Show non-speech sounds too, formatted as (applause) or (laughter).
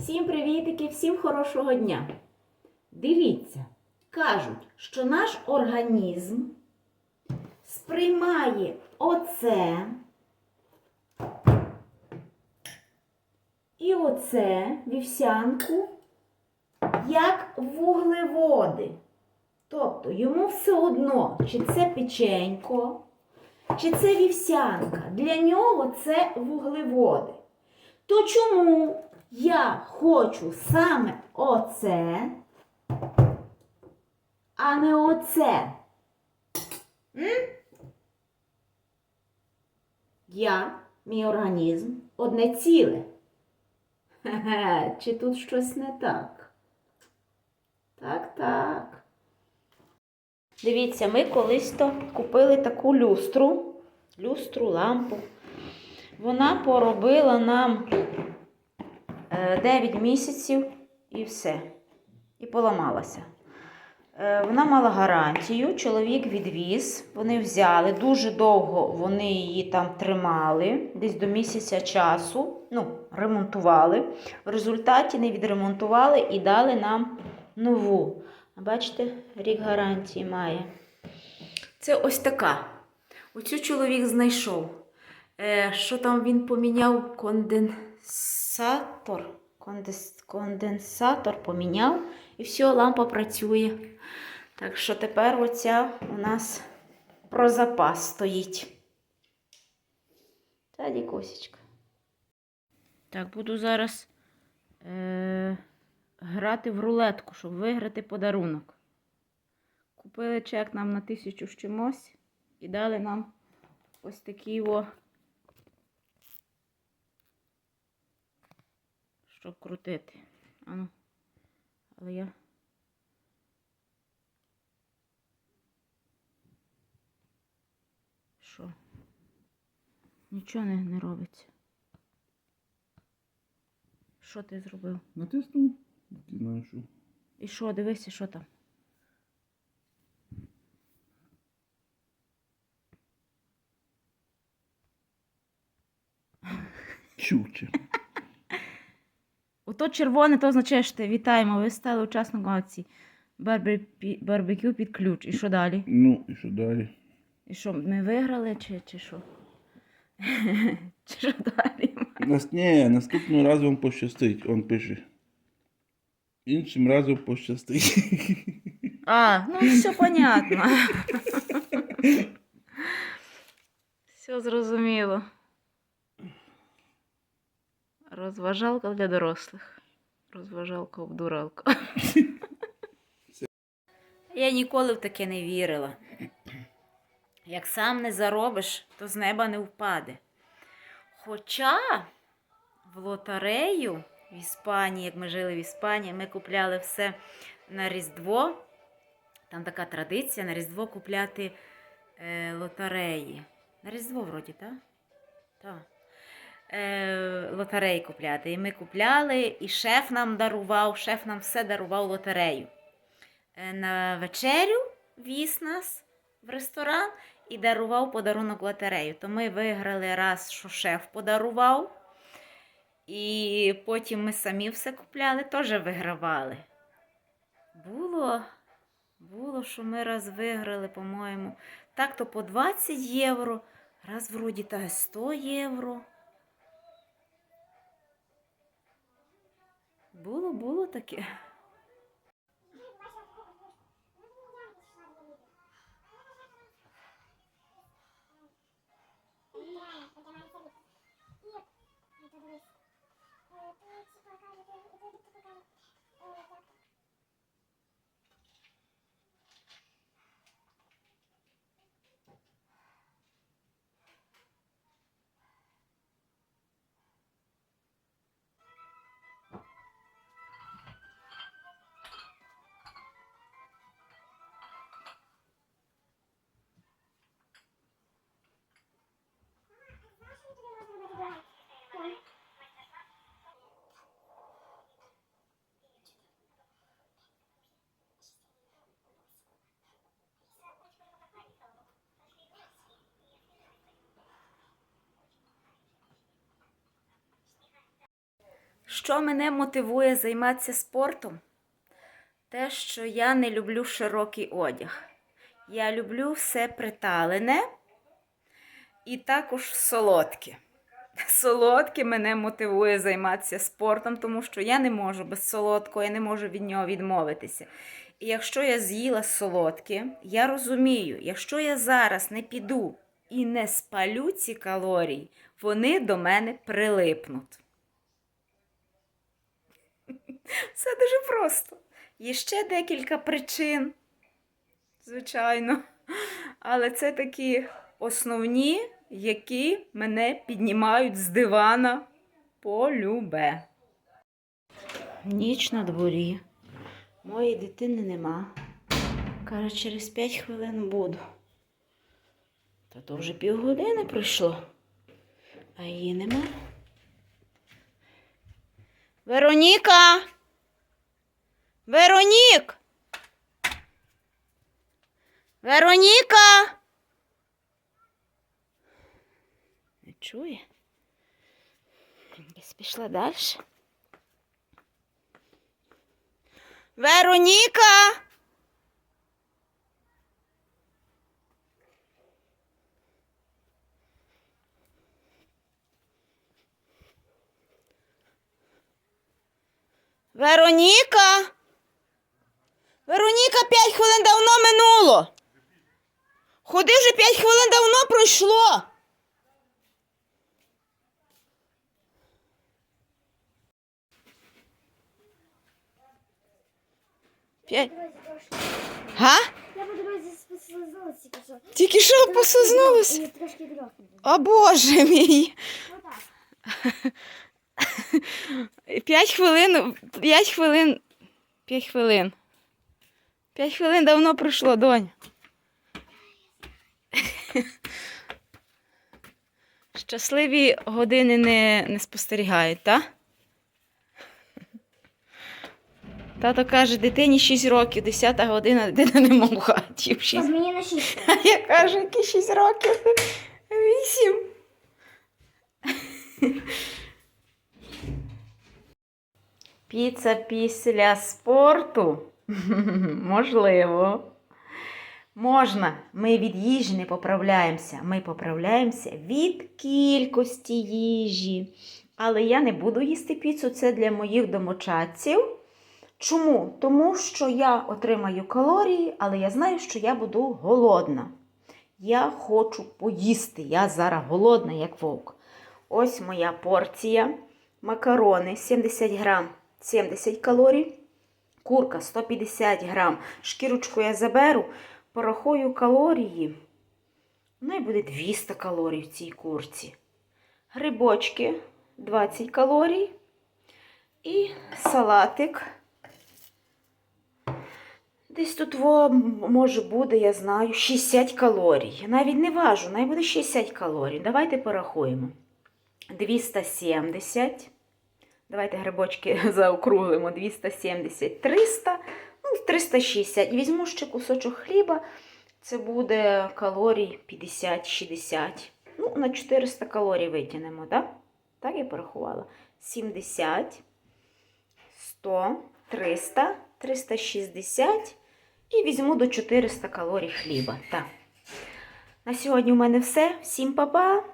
Всім привітики, всім хорошого дня. Дивіться, кажуть, що наш організм сприймає оце і оце вівсянку як вуглеводи. Тобто йому все одно, чи це печенько, чи це вівсянка. Для нього це вуглеводи. То чому я хочу саме оце, а не оце? Я, мій організм, одне ціле. Чи тут щось не так? Так, так. Дивіться, ми колись то купили таку люстру, люстру, лампу. Вона поробила нам 9 місяців і все. І поламалася. Е, Вона мала гарантію, чоловік відвіз, вони взяли, дуже довго вони її там тримали, десь до місяця часу, ну, ремонтували. В результаті не відремонтували і дали нам нову. Бачите, рік гарантії має. Це ось така. Оцю чоловік знайшов. Е, що там він поміняв конденсатор? Конденсатор поміняв і все, лампа працює. Так що тепер оця у нас про запас стоїть. Та дікосічка. Так, буду зараз е, грати в рулетку, щоб виграти подарунок. Купили чек нам на тисячу з чимось і дали нам ось такі о. Щоб крутити. Ану. Але я. Що? Нічого не, не робиться. Що ти зробив? Натиснув. Що. І що, дивися, що там? Чуче. Ото червоне, то означає, що ти вітаємо, ви стали учасником акції барбекю під ключ. І що далі? Ну, і що далі? І що, ми виграли чи, чи що? (laughs) Чи що далі? Нас, ні, наступного разу вам пощастить, он пише. Іншим разом пощастить. (laughs) А, ну все понятно. (laughs) Все зрозуміло. Розважалка для дорослих. Розважалка обдуралка. (laughs) Я ніколи в таке не вірила. Як сам не заробиш, то з неба не впаде. Хоча в лотерею в Іспанії, як ми жили в Іспанії, ми купляли все на Різдво. Там така традиція на Різдво купляти е, лотереї. На Різдво, вроді, так? Так. Е, лотереї купляти. І ми купляли, і шеф нам дарував, шеф нам все дарував лотерею. Е, на вечерю віз нас в ресторан і дарував подарунок лотерею. То ми виграли раз, що шеф подарував. І потім ми самі все купляли, теж вигравали. Було, було, що ми раз виграли, по-моєму. Так то по 20 євро, раз вроді та 100 євро. Було, було таке. Що мене мотивує займатися спортом? Те, що я не люблю широкий одяг. Я люблю все приталене і також солодке. Солодке мене мотивує займатися спортом, тому що я не можу без солодкого, я не можу від нього відмовитися. І якщо я з'їла солодке, я розумію, якщо я зараз не піду і не спалю ці калорії, вони до мене прилипнуть. (laughs) Все дуже просто. Є ще декілька причин, звичайно. Але це такі основні, які мене піднімають з дивана полюбе. Ніч на дворі. Моєї дитини нема. Каже, через 5 хвилин буду. Та то вже півгодини пройшло, а її нема. Вероніка! Веронік! Вероніка! Не чує? Десь пішла далі. Вероніка! Вероніка! Вероніка, п'ять хвилин давно минуло. Ходи вже п'ять хвилин давно пройшло. П'ять. Га? Я подивилася послизнулася тільки що. Тільки що послизнулась? Трошки дрохнула. О Боже мій. П'ять хвилин. П'ять хвилин. П'ять хвилин. П'ять хвилин давно пройшло, донь. (laughs) Щасливі години не, не спостерігають, так? Тато каже, дитині 6 років, 10 година, дитина не в хаті. мені на шість. (laughs) А я кажу, які 6 років? (laughs) 8. Піца після спорту? (laughs) Можливо. Можна. Ми від їжі не поправляємося. Ми поправляємося від кількості їжі. Але я не буду їсти піцу, це для моїх домочадців. Чому? Тому що я отримаю калорії, але я знаю, що я буду голодна. Я хочу поїсти. Я зараз голодна, як вовк. Ось моя порція. Макарони 70 грам 70 калорій. Курка 150 грам. Шкірочку я заберу, порахую калорії. Ну і буде 200 калорій в цій курці. Грибочки 20 калорій. І салатик. Десь тут може буде, я знаю, 60 калорій. Я Навіть не важу, навіть буде 60 калорій. Давайте порахуємо. 270. Давайте грибочки (laughs) заокруглимо. 270, 300, ну, 360. І візьму ще кусочок хліба. Це буде калорій 50-60. Ну, на 400 калорій витягнемо, так? Так я порахувала. 70, 100, 300, 360 і візьму до 400 калорій хліба. Так. На сьогодні у мене все. Всім па-па!